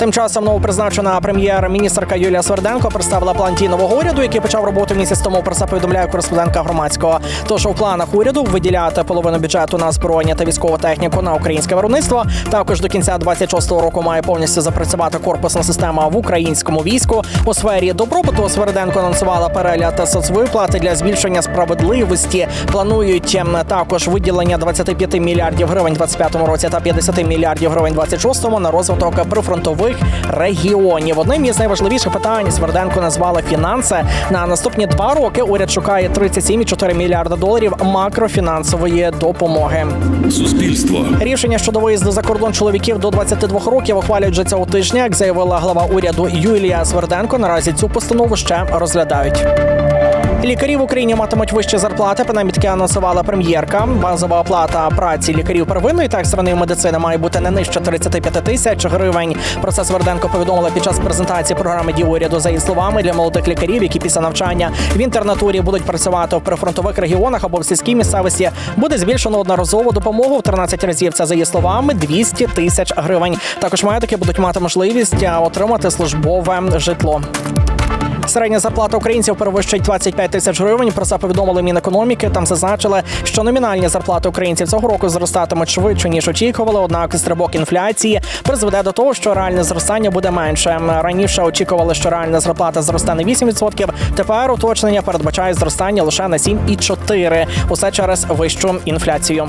Тим часом новопризначена прем'єр-міністерка Юлія Сверденко представила план дій нового уряду, який почав роботу місяць тому. Про це повідомляє кореспондентка громадського. Тож у планах уряду виділяти половину бюджету на збройня та військову техніку на українське виробництво. Також до кінця 26-го року має повністю запрацювати корпусна система в українському війську. У сфері добробуту Сверденко анонсувала перегляд соцвиплати для збільшення справедливості. Планують ем, також виділення 25 мільярдів гривень в 25-му році та 50 мільярдів гривень 26-му на розвиток прифронтових регіонів. Одним із найважливіших питань Сверденко назвала фінанси. На наступні два роки уряд шукає 37,4 мільярда доларів макрофінансової допомоги. Суспільство. Рішення щодо виїзду за кордон чоловіків до 22 років ухвалюють вже цього тижня. Як заявила глава уряду Юлія Сверденко, наразі цю постанову ще розглядають. Лікарі в Україні матимуть вищі зарплати. Принаймні таке анонсувала прем'єрка. Базова оплата праці лікарів первинної та екстреної медицини має бути не нижче 35 тисяч гривень. Про це Сверденко повідомила під час презентації програми дій уряду за її словами для молодих лікарів, які після навчання в інтернатурі будуть працювати в прифронтових регіонах або в сільській місцевості. Буде збільшено одноразову допомогу в 13 разів. Це за її словами 200 тисяч гривень. Також медики будуть мати можливість отримати службове житло. Середня зарплата українців перевищить 25 тисяч гривень. Про це повідомили Мінекономіки. Там зазначили, що номінальні зарплати українців цього року зростатимуть швидше ніж очікували. Однак стрибок інфляції призведе до того, що реальне зростання буде менше. Раніше очікували, що реальна зарплата зросте на 8%. Тепер уточнення передбачає зростання лише на 7,4%. Усе через вищу інфляцію.